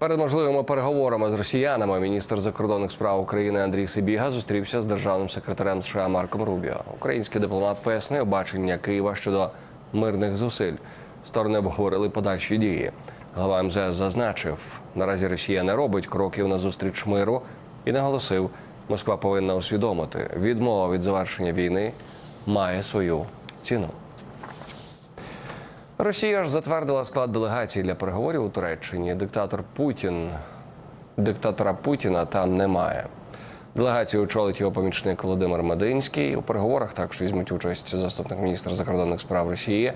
Перед можливими переговорами з росіянами міністр закордонних справ України Андрій Сибіга зустрівся з державним секретарем США Марком Рубіо. Український дипломат пояснив бачення Києва щодо мирних зусиль. Сторони обговорили подальші дії. Глава МЗС зазначив, наразі Росія не робить кроків на зустріч миру і наголосив, Москва повинна усвідомити, відмова від завершення війни має свою ціну. Росія ж затвердила склад делегації для переговорів у Туреччині. Диктатор Путін, диктатора Путіна там немає. Делегацію очолить його помічник Володимир Мединський. У переговорах також візьмуть участь заступник міністра закордонних справ Росії,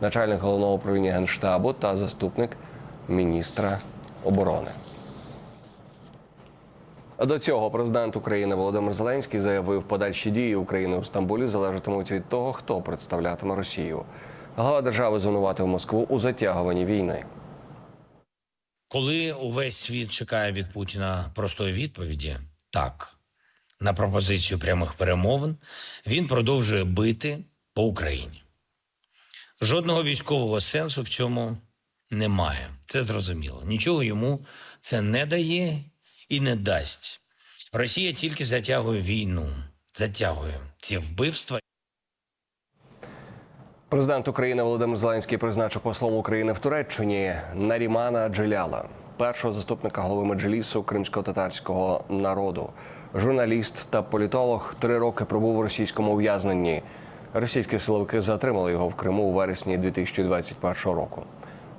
начальник головного управління генштабу та заступник міністра оборони. До цього президент України Володимир Зеленський заявив, подальші дії України у Стамбулі залежатимуть від того, хто представлятиме Росію. Глава держави звинуватив Москву у затягуванні війни. Коли увесь світ чекає від Путіна простої відповіді, так на пропозицію прямих перемовин, він продовжує бити по Україні. Жодного військового сенсу в цьому немає. Це зрозуміло. Нічого йому це не дає і не дасть. Росія тільки затягує війну, затягує ці вбивства Президент України Володимир Зеленський призначив послом України в Туреччині Нарімана Джеляла, першого заступника голови меджлісу кримсько-татарського народу. Журналіст та політолог три роки пробув у російському ув'язненні. Російські силовики затримали його в Криму у вересні 2021 року.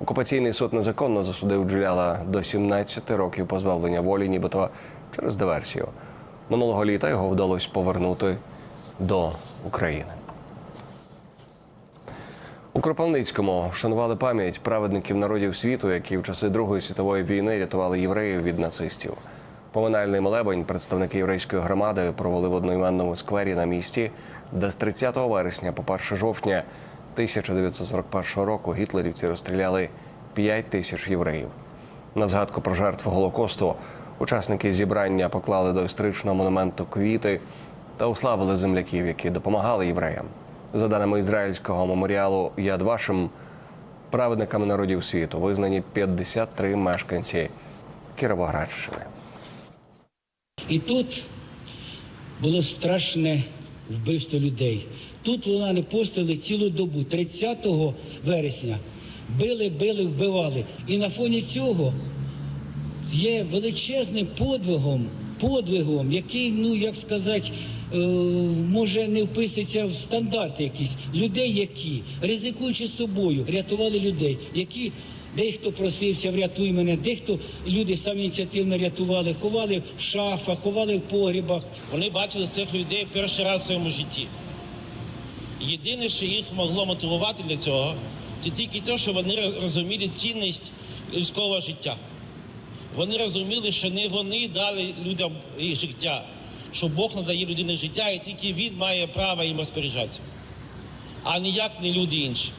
Окупаційний суд незаконно засудив Джеляла до 17 років позбавлення волі, нібито через диверсію. Минулого літа його вдалося повернути до України. У Кропивницькому вшанували пам'ять праведників народів світу, які в часи Другої світової війни рятували євреїв від нацистів. Поминальний молебень представники єврейської громади провели в одноіменному сквері на місці, де з 30 вересня по 1 жовтня 1941 року гітлерівці розстріляли 5 тисяч євреїв. На згадку про жертву Голокосту учасники зібрання поклали до історичного монументу квіти та уславили земляків, які допомагали євреям. За даними ізраїльського меморіалу Яд Вашим, праведниками народів світу визнані 53 мешканці Кіровоградщини. І тут було страшне вбивство людей. Тут вона не постили цілу добу, 30 вересня. Били, били, вбивали. І на фоні цього є величезним подвигом, подвигом, який, ну як сказати, може не вписується в стандарти якісь людей, які, ризикуючи собою, рятували людей, які дехто просився, врятуй мене, дехто люди самоініціативно рятували, ховали в шафах, ховали в погрібах. Вони бачили цих людей перший раз в своєму житті. Єдине, що їх могло мотивувати для цього, це тільки те, що вони розуміли цінність людського життя. Вони розуміли, що не вони дали людям їх життя, що Бог надає людині життя, і тільки він має право їм розпоряджатися, а ніяк не люди інші.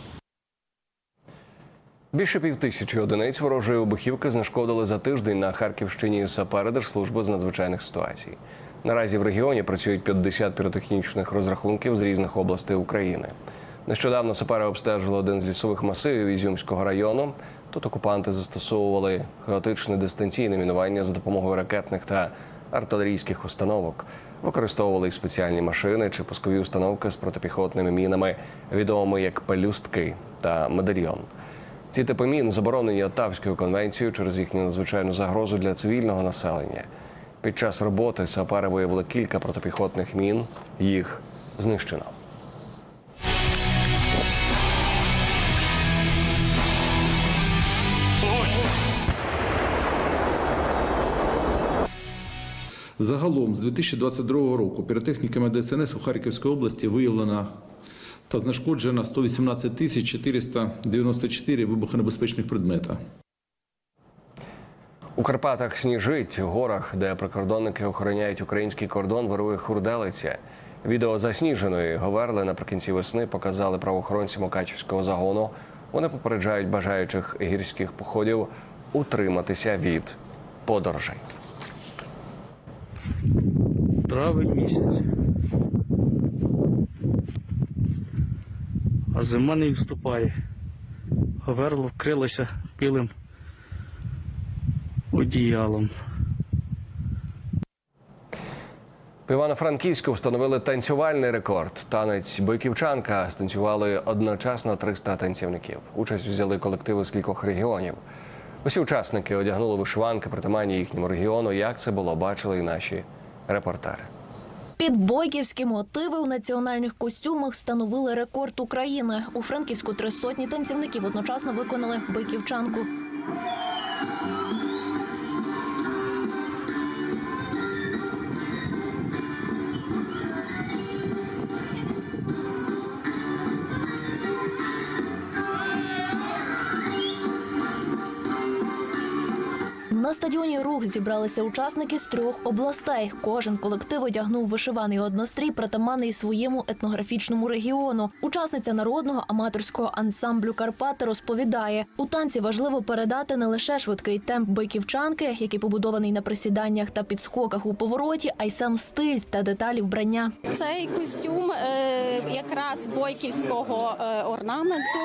Більше півтисячі одиниць ворожої вибухівки знешкодили за тиждень на Харківщині сапери Держслужби з надзвичайних ситуацій. Наразі в регіоні працюють 50 піротехнічних розрахунків з різних областей України. Нещодавно сапери обстежили один з лісових масивів Ізюмського району. Тут окупанти застосовували хаотичне дистанційне мінування за допомогою ракетних та артилерійських установок. Використовували спеціальні машини чи пускові установки з протипіхотними мінами, відомими як пелюстки та медальйон. Ці типи мін заборонені Оттавською конвенцією через їхню надзвичайну загрозу для цивільного населення. Під час роботи сапари виявили кілька протипіхотних мін. Їх знищено. Загалом з 2022 року піротехніками ДСНС у Харківській області виявлено та знешкоджено 118 тисяч 494 вибухонебезпечних предмета. У Карпатах сніжить, у горах, де прикордонники охороняють український кордон, вирує хурделиця. Відео засніженої говерли наприкінці весни показали правоохоронці Мукачівського загону. Вони попереджають бажаючих гірських походів утриматися від подорожей. Травень місяць. А зима не відступає. Говерло вкрилося білим одіялом. В Івано-Франківську встановили танцювальний рекорд. Танець бойківчанка станцювали одночасно 300 танцівників. Участь взяли колективи з кількох регіонів. Усі учасники одягнули вишиванки, притаманні їхньому регіону. Як це було, бачили і наші репортери. Під бойківські мотиви у національних костюмах становили рекорд України. У Франківську три сотні танцівників одночасно виконали бойківчанку. На стадіоні рух зібралися учасники з трьох областей. Кожен колектив одягнув вишиваний однострій, притаманний своєму етнографічному регіону. Учасниця народного аматорського ансамблю Карпати розповідає: у танці важливо передати не лише швидкий темп бойківчанки, який побудований на присіданнях та підскоках у повороті, а й сам стиль та деталі вбрання. Цей костюм е, якраз бойківського е, орнаменту,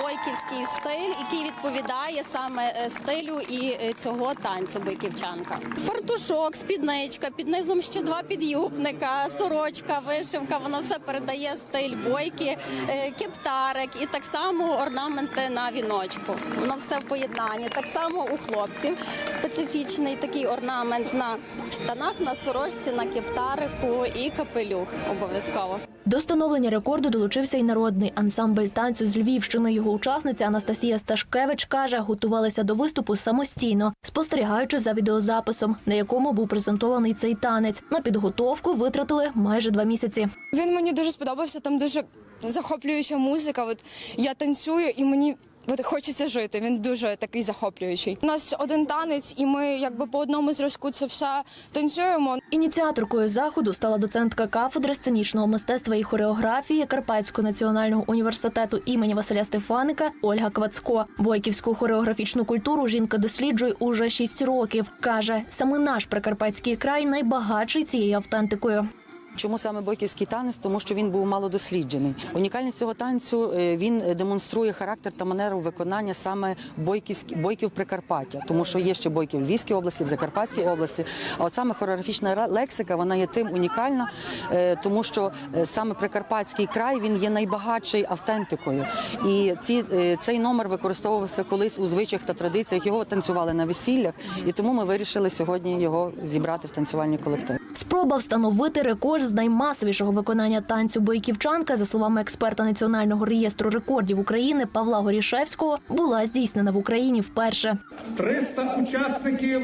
бойківський стиль, який відповідає саме е, стилю і е, цього танцю бойківчанка. Фартушок, спідничка, під низом ще два підюбника, сорочка, вишивка. Воно все передає стиль бойки, е, кептарик і так само орнаменти на віночку. Воно все в поєднанні. Так само у хлопців специфічний такий орнамент на штанах, на сорочці, на кептарику і капелюх обов'язково. До встановлення рекорду долучився й народний ансамбль танцю з Львівщини. Його учасниця Анастасія Сташкевич каже, готувалася до виступу самостійно, спостерігаючи за відеозаписом, на якому був презентований цей танець. На підготовку витратили майже два місяці. Він мені дуже сподобався. Там дуже захоплююча музика. От я танцюю, і мені от хочеться жити. Він дуже такий захоплюючий. У нас один танець, і ми якби по одному зразку це все танцюємо. Ініціаторкою заходу стала доцентка кафедри сценічного мистецтва і хореографії Карпатського національного університету імені Василя Стефаника Ольга Квацко. Бойківську хореографічну культуру жінка досліджує уже шість років. каже, саме наш прикарпатський край найбагатший цією автентикою. Чому саме бойківський танець? Тому що він був мало досліджений. Унікальність цього танцю е, він демонструє характер та манеру виконання саме бойківські бойків Прикарпаття, тому що є ще бойки в Львівській області, в Закарпатській області. А от саме хореографічна лексика вона є тим унікальна, е, тому що е, саме Прикарпатський край він є найбагатший автентикою. І ці цей номер використовувався колись у звичаях та традиціях. Його танцювали на весіллях, і тому ми вирішили сьогодні його зібрати в танцювальний колектив. Спроба встановити рекорд з наймасовішого виконання танцю бойківчанка, за словами експерта Національного реєстру рекордів України Павла Горішевського, була здійснена в Україні вперше. 300 учасників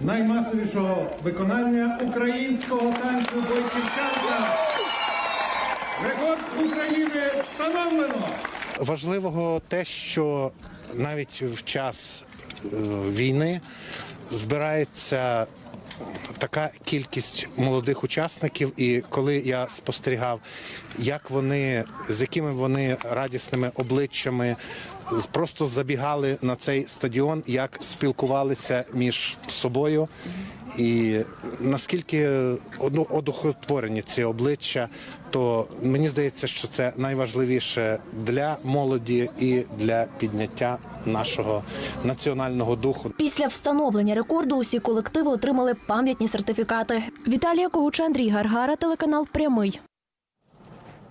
наймасовішого виконання українського танцю бойківчанка. Рекорд України встановлено. Важливого те, що навіть в час е, війни збирається така кількість молодих учасників, і коли я спостерігав, як вони з якими вони радісними обличчями просто забігали на цей стадіон, як спілкувалися між собою. І наскільки одухотворені ці обличчя, то мені здається, що це найважливіше для молоді і для підняття нашого національного духу. Після встановлення рекорду усі колективи отримали пам'ятні сертифікати. Віталія Когуча, Андрій Гаргара, телеканал Прямий.